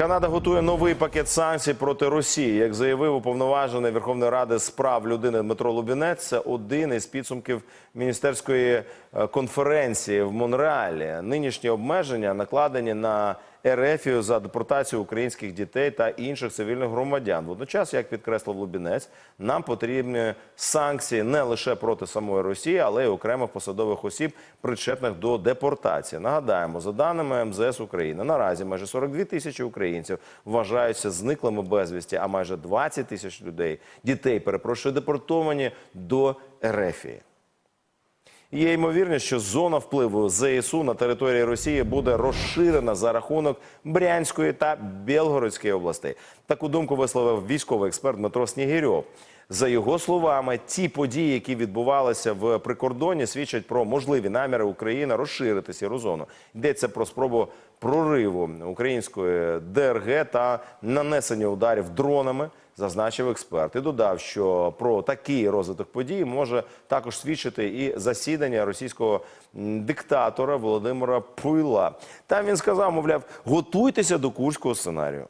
Канада готує новий пакет санкцій проти Росії. Як заявив уповноважений Верховної Ради з прав людини Дмитро Лубінець, це один із підсумків міністерської е, конференції в Монреалі. Нинішні обмеження накладені на Ерефію за депортацію українських дітей та інших цивільних громадян. Водночас, як підкреслив Лубінець, нам потрібні санкції не лише проти самої Росії, але й окремих посадових осіб, причетних до депортації. Нагадаємо, за даними МЗС України, наразі майже 42 тисячі українців вважаються зниклими безвісті, а майже 20 тисяч людей, дітей, перепрошую, депортовані до Ерефії. Є ймовірність, що зона впливу ЗСУ на території Росії буде розширена за рахунок Брянської та Білгородської областей. Таку думку висловив військовий експерт Дмитро Снігирьов. За його словами, ті події, які відбувалися в прикордоні, свідчать про можливі наміри України розширити сіру. Йдеться про спробу прориву української ДРГ та нанесення ударів дронами зазначив експерт і додав, що про такий розвиток подій може також свідчити і засідання російського диктатора Володимира Пуйла. Там він сказав, мовляв, готуйтеся до курського сценарію.